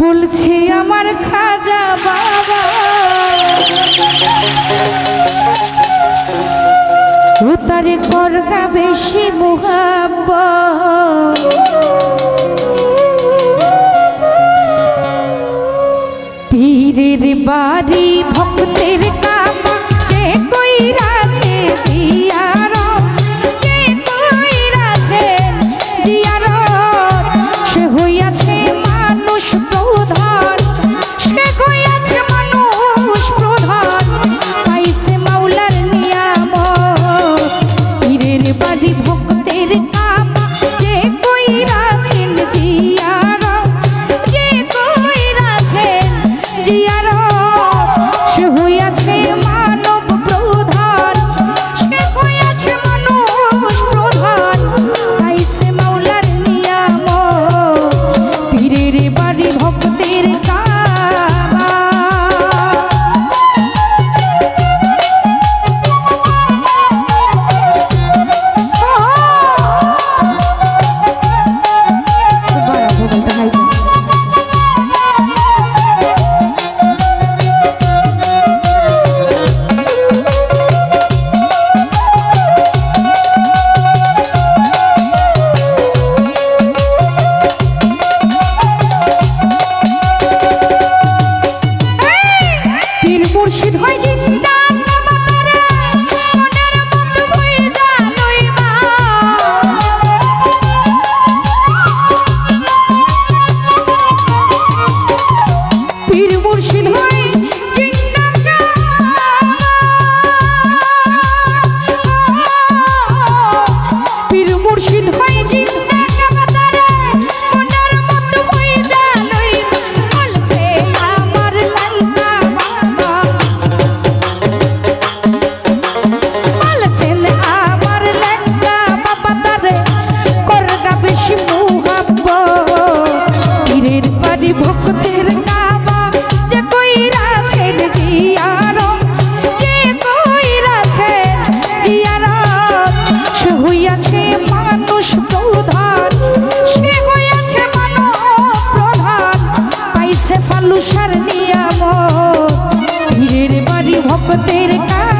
বলছি আমার খাজা বাবা। তারে করগা বেশি মোহাব্ব পীরের বাড়ি ভক্তের কা জলুসার নিয়াম হীরের বাড়ি ভক্তের কাজ